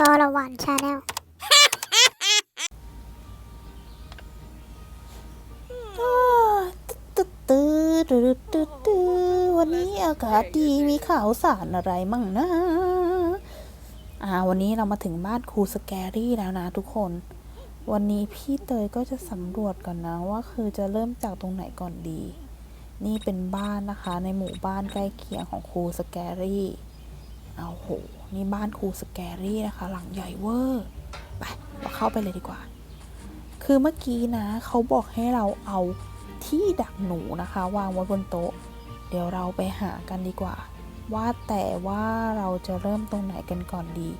กรวันชาแนลวันนี้อากาศดีมีข่าวสารอะไรมั่งนะ อ่า วันนี้เรามาถึงบ้านครูสแกรี่แล้วนะทุกคน วันนี้พี่เตยก็จะสำรวจก่อนนะว่าคือจะเริ่มจากตรงไหนก่อนดี นี่เป็นบ้านนะคะในหมู่บ้านใกล้เคียงของครูสแกรี่ เอาโห นี่บ้านครูสแกรี่นะคะ หลังใหญ่เวอร์ ไปเราเข้าไปเลยดีกว่า คือเมื่อกี้นะเขาบอกให้เราเอาที่ดักหนูนะคะ วางไว้บนโต๊ะ เดี๋ยวเราไปหากันดีกว่า ว่าแต่ว่าเราจะเริ่มตรงไหนกันก่อนดี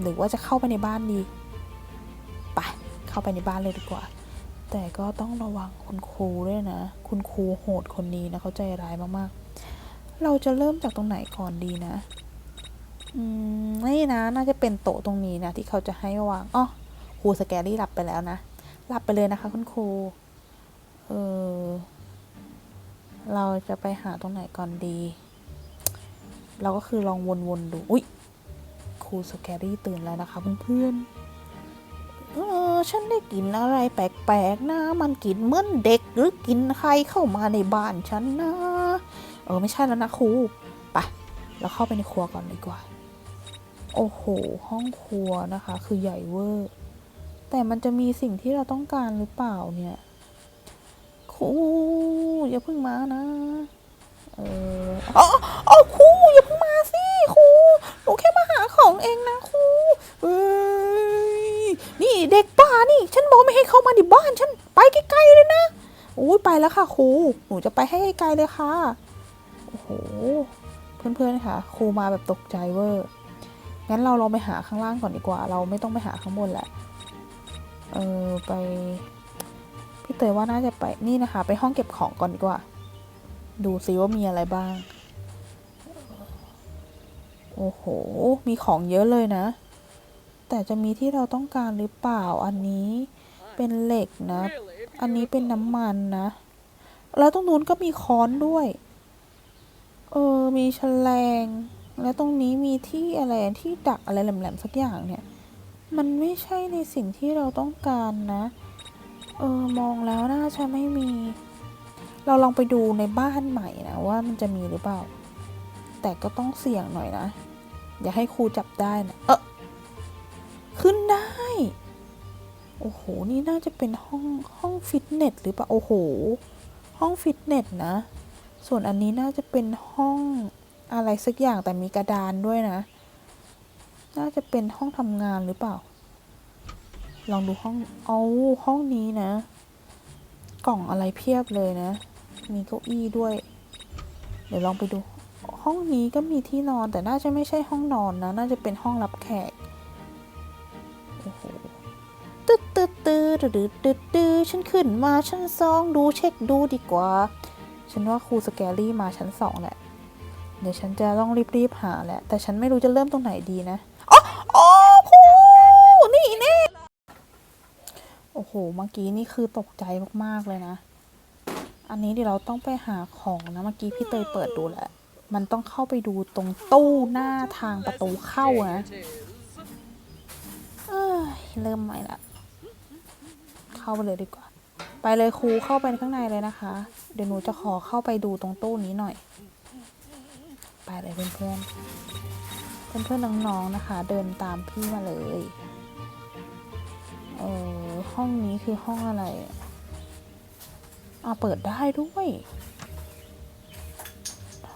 หรือว่าจะเข้าไปในบ้านดี ไป เข้าไปในบ้านเลยดีกว่า แต่ก็ต้องระวังคุณครูด้วยนะ คุณครูโหดคนนี้นะเขาใจร้ายมากๆ เราจะเริ่มจากตรงไหนก่อนดีนะ อืมนี่นะ น่าจะเป็นโต๊ะตรงนี้นะที่เขาจะให้วางอ๋อครูสแกรี่หลับไปแล้วนะ หลับไปเลยนะคะ คุณครู เออ เราจะไปหาตรงไหนก่อนดี เราก็คือลองวนๆดู อุ๊ยครูสแกรี่ตื่นแล้วนะคะเพื่อนๆ เออ ฉันได้กลินอะไรแปลกๆนะ มันกลินเหมือนเด็กหรือกินใครเข้ามาในบ้านฉันนะ เออ ไม่ใช่แล้วนะครู ไป เราเข้าไปในครัวก่อนดีกว่า โอ้โห ห้องครัวนะคะ คือใหญ่เวอร์ แต่มันจะมีสิ่งที่เราต้องการหรือเปล่าเนี่ยครูอย่าเพิ่งมานะ เอออ๋ออ๋อครูอย่าเพิ่งมาสิครูหนูแค่มาหาของเองนะครูเอ้ยนี่เด็กป่านี่ ฉันบอกไม่ให้เข้ามาในบ้านฉันไปไกลๆเลยนะอุ้ยไปแล้วค่ะครูหนูจะไปให้ไกลเลยค่ะโอ้โหเพื่อนๆค่ะครูมาแบบตกใจเวอร์ งั้นเราลองไปหาข้างล่างก่อนดีกว่า เราไม่ต้องไปหาข้างบนแหละ เออไปพี่เตยว่าน่าจะไปนี่นะคะ ไปห้องเก็บของก่อนดีกว่า ดูซิว่ามีอะไรบ้าง โอ้โห มีของเยอะเลยนะ แต่จะมีที่เราต้องการหรือเปล่า อันนี้เป็นเหล็กนะ อันนี้เป็นน้ำมันนะ แล้วตรงนู้นก็มีค้อนด้วย เออ มีแฉลง แล้วตรงนี้มีที่อะไรที่ดักอะไรแหลมๆสักอย่างเนี่ย มันไม่ใช่ในสิ่งที่เราต้องการนะ เออมองแล้วน่าจะไม่มี เราลองไปดูในบ้านใหม่นะว่ามันจะมีหรือเปล่า แต่ก็ต้องเสี่ยงหน่อยนะ อย่าให้ครูจับได้นะ เออขึ้นได้ โอ้โห นี่น่าจะเป็นห้องห้องฟิตเนสหรือเปล่า โอ้โห ห้องฟิตเนสนะ ส่วนอันนี้น่าจะเป็นห้อง อะไรสักอย่างแต่มีกระดานด้วยนะ น่าจะเป็นห้องทำงานหรือเปล่า ลองดูห้องเอาห้องนี้นะ กล่องอะไรเพียบเลยนะ มีเก้าอี้ด้วย เดี๋ยวลองไปดู ห้องนี้ก็มีที่นอนแต่น่าจะไม่ใช่ห้องนอนนะ น่าจะเป็นห้องรับแขกโอ้โหตึ๊ดตึ๊ดตึ๊ดตึ๊ดตึ๊ดตึ๊ดฉันขึ้นมาชั้นสองดูเช็คดูดีกว่า ฉันว่าครูสแกรี่มาชั้นสองแหละ เดี๋ยวฉันจะต้องรีบๆหาแหละ แต่ฉันไม่รู้จะเริ่มตรงไหนดีนะอ๋ออ๋อครูนี่แน่โอ้โห เมื่อกี้นี่คือตกใจมากๆเลยนะ อันนี้เดี๋ยวเราต้องไปหาของนะ เมื่อกี้พี่เตยเปิดดูแหล้วมันต้องเข้าไปดูตรงตู้หน้าทางประตูเข้านะเอ้ยเริ่มใหม่ละ เข้าไปเลยดีกว่า ไปเลยครูเข้าไปข้างในเลยนะคะ เดี๋ยวหนูจะขอเข้าไปดูตรงตู้นี้หน่อย ไปเลยเพื่อนเพื่อนๆน้องๆนะคะ เดินตามพี่มาเลยเออห้องนี้คือห้องอะไรอะอ่าเปิดได้ด้วย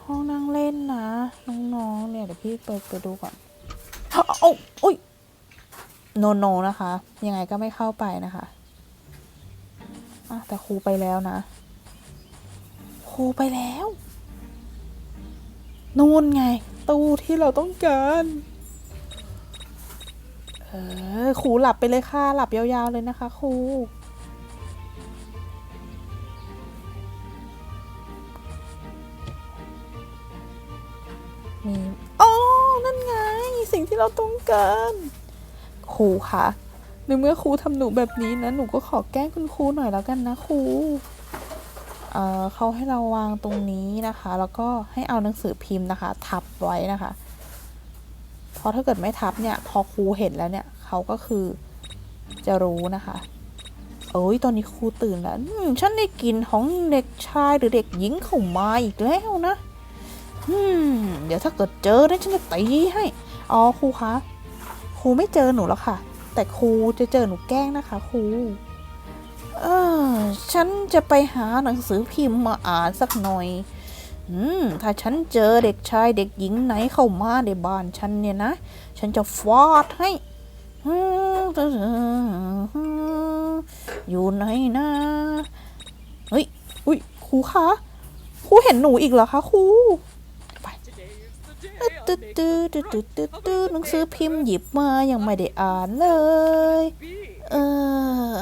ห้องนั่งเล่นนะ น้องๆเนี่ยเดี๋ยวพี่เปิดไปดูก่อนเอาเอาอุ้ยโนโนนะคะ ยังไงก็ไม่เข้าไปนะคะอะแต่ครูไปแล้วนะ ครูไปแล้ว นู่นไง ตู้ที่เราต้องการเออครูหลับไปเลยค่ะ หลับยาวๆเลยนะคะครูมีอ๋อนั่นไง สิ่งที่เราต้องการครูคะในเมื่อครูทำหนูแบบนี้นะ หนูก็ขอแกล้งคุณครูหน่อยแล้วกันนะครู เขาให้เราวางตรงนี้นะคะ แล้วก็ให้เอาหนังสือพิมพ์นะคะ ทับไว้นะคะ เพราะถ้าเกิดไม่ทับเนี่ย พอครูเห็นแล้วเนี่ยเขาก็คือจะรู้นะคะโอ้ยตอนนี้ครูตื่นแล้วฉันได้กลินของเด็กชายหรือเด็กหญิงเข้ามาอีกแล้วนะอืมเดี๋ยวถ้าเกิดเจอเนี่ยฉันจะตีให้อ๋อครูคะครูไม่เจอหนูแล้วค่ะ แต่ครูจะเจอหนูแกล้งนะคะ ครู เออ ฉันจะไปหาหนังสือพิมพ์มาอ่านสักหน่อย อืม ถ้าฉันเจอเด็กชายเด็กหญิงไหนเข้ามาในบ้านฉันเนี่ยนะ ฉันจะฟาดให้ อยู่ไหนนะ เฮ้ย อุ้ยครูคะครูเห็นหนูอีกเหรอคะครูไปตึ๊ดตึ๊ดตึ๊ดตึ๊ดตึ๊ดตึ๊ดหนังสือพิมพ์หยิบมายังไม่ได้อ่านเลย เออ